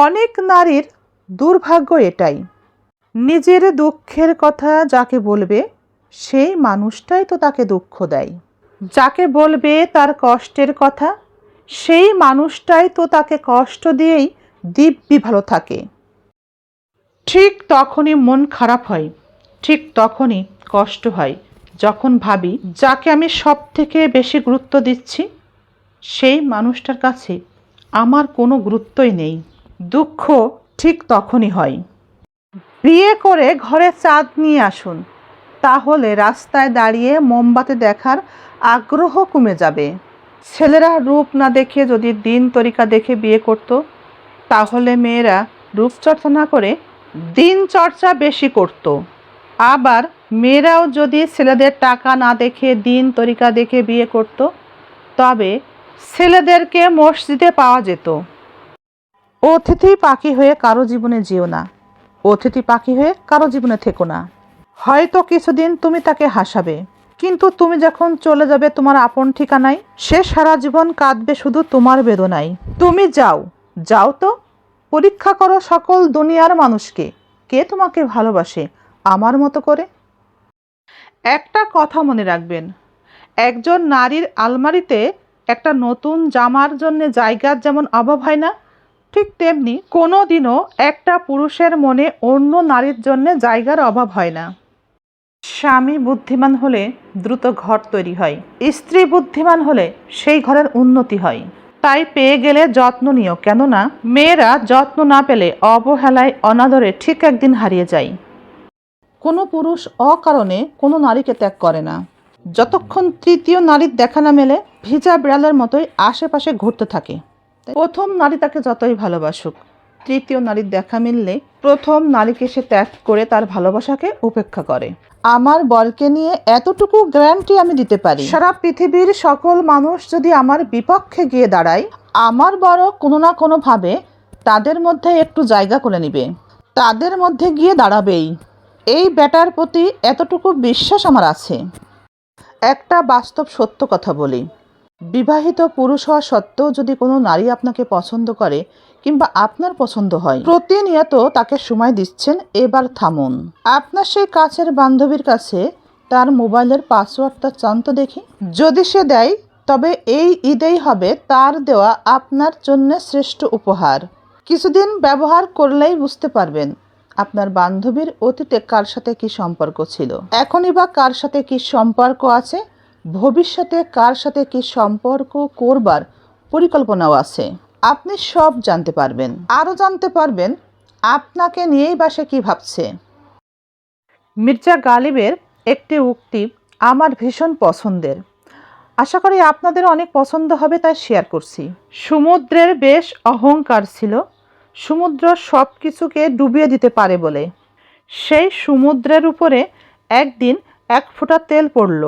অনেক নারীর দুর্ভাগ্য এটাই। নিজের দুঃখের কথা যাকে বলবে, সেই মানুষটাই তো তাকে দুঃখ দেয়। যাকে বলবে তার কষ্টের কথা, সেই মানুষটাই তো তাকে কষ্ট দিয়েই দিব্যি ভালো থাকে। ঠিক তখনই মন খারাপ হয়, ঠিক তখনই কষ্ট হয়। যখন ভাবি, যাকে আমি সব থেকে বেশি গুরুত্ব দিচ্ছি, সেই মানুষটার কাছে আমার কোনো গুরুত্বই নেই। দুঃখ ঠিক তখনই হয়। বিয়ে করে ঘরে চাঁদ নিয়ে আসুন, তাহলে রাস্তায় দাঁড়িয়ে মোমবাতি দেখার আগ্রহ কমে যাবে। ছেলেরা রূপ না দেখে যদি দিন তরিকা দেখে বিয়ে করত, তাহলে মেয়েরা রূপচর্চা না করে দিন চর্চা বেশি করত। আবার মেয়েরাও যদি ছেলেদের টাকা না দেখে দিন তরিকা দেখে বিয়ে করত, তবে ছেলেদেরকে মসজিদে পাওয়া যেত। অতিথি পাখি হয়ে কারও জীবনে যেও না। অতিথি পাখি হয়ে কারও জীবনে থেকো না। হয়তো কিছুদিন তুমি তাকে হাসাবে, কিন্তু তুমি যখন চলে যাবে তোমার আপন ঠিকানায়, সে সারা জীবন কাঁদবে শুধু তোমার বেদনায়। তুমি যাও যাও তো। পরীক্ষা করো সকল দুনিয়ার মানুষকে। কে তোমাকে ভালোবাসে আমার মতো করে? একটা কথা মনে রাখবেন, একজন নারীর আলমারিতে একটা নতুন জামার জন্য জায়গার যেমন অভাব হয় না ঠিক তেমনি কোনো দিনও একটা পুরুষের মনে অন্য নারীর জন্য জায়গার অভাব হয় না। স্বামী বুদ্ধিমান হলে দ্রুত ঘর তৈরি হয়। স্ত্রী বুদ্ধিমান হলে সেই ঘরের উন্নতি হয়। তাই পেয়ে গেলে যত্ন নিও, কেননা মেয়েরা যত্ন না পেলে অবহেলায় অনাদরে ঠিক একদিন হারিয়ে যায়। কোনো পুরুষ অকারণে কোনো নারীকে ত্যাগ করে না। যতক্ষণ তৃতীয় নারীর দেখা না মেলে, ভিজা বিড়ালের মতোই আশেপাশে ঘুরতে থাকে। প্রথম নারী তাকে যতই ভালোবাসুক, তৃতীয় নারীর দেখা মিললে প্রথম নারীকে সে ত্যাগ করে তার ভালোবাসাকে উপেক্ষা করে। আমার বরকে নিয়ে এতটুকু গ্যারান্টি আমি দিতে পারি। সারা পৃথিবীর সকল মানুষ যদি আমার বিপক্ষে গিয়ে দাঁড়ায়, আমার বড় কোনো না কোনোভাবে তাদের মধ্যে একটু জায়গা করে নেবে। তাদের মধ্যে গিয়ে দাঁড়াবেই। এই ব্যাটার প্রতি এতটুকু বিশ্বাস আমার আছে। একটা বাস্তব সত্য কথা বলি। বিবাহিত পুরুষ হওয়া সত্ত্বেও যদি কোনো নারী আপনাকে পছন্দ করে কিংবা আপনার পছন্দ হয়, প্রতিনিয়ত তাকে সময় দিচ্ছেন, এবার থামুন। আপনার সেই কাছের বান্ধবীর কাছে তার মোবাইলের পাসওয়ার্ডটা চান তো দেখি। যদি সে দেয়, তবে এই ঈদেই হবে তার দেওয়া আপনার জন্য শ্রেষ্ঠ উপহার। কিছুদিন ব্যবহার করলেই বুঝতে পারবেন আপনার বান্ধবীর অতীতে কার সাথে কি সম্পর্ক ছিল। এখনই বা কার সাথে কি সম্পর্ক আছে ভবিষ্যতে কার সাথে কি সম্পর্ক করবার পরিকল্পনাও আছে। আপনি সব জানতে পারবেন। আরও জানতে পারবেন আপনাকে নিয়েই বা সে কী ভাবছে। মির্জা গালিবের একটি উক্তি আমার ভীষণ পছন্দের। আশা করি আপনাদের অনেক পছন্দ হবে তাই শেয়ার করছি। সমুদ্রের বেশ অহংকার ছিল। সমুদ্র সব কিছুকে ডুবিয়ে দিতে পারে বলে। সেই সমুদ্রের উপরে একদিন এক ফোঁটা তেল পড়ল।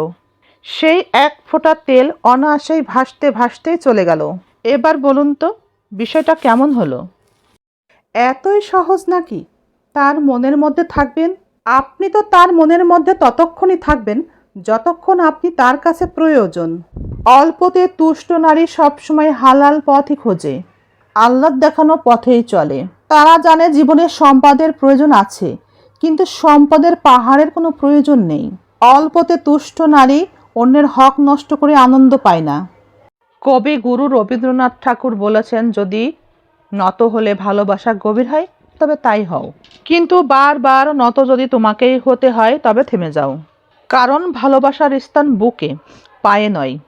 সেই এক ফোঁটা তেল অনায়াসেই ভাসতে ভাসতেই চলে গেল। এবার বলুন তো, বিষয়টা কেমন হলো? এতই সহজ নাকি? তার মনের মধ্যে থাকবেন? আপনি তো তার মনের মধ্যে ততক্ষণই থাকবেন যতক্ষণ আপনি তার কাছে প্রয়োজন। অল্পতে তুষ্ট নারী সবসময় হালাল পথই খোঁজে। আল্লাহ দেখানো পথেই চলে। তারা জানে জীবনে সম্পদের প্রয়োজন আছে, কিন্তু সম্পদের পাহাড়ের কোনো প্রয়োজন নেই। অল্পতে তুষ্ট নারী অন্যের হক নষ্ট করে আনন্দ পায় না। কবি গুরু রবীন্দ্রনাথ ঠাকুর বলেছেন, যদি নত হলে ভালোবাসা গভীর হয়, তবে তাই হও। কিন্তু বারবার নত যদি তোমাকেই হতে হয়, তবে থেমে যাও। কারণ ভালোবাসার স্থান বুকে, পায়ে নয়।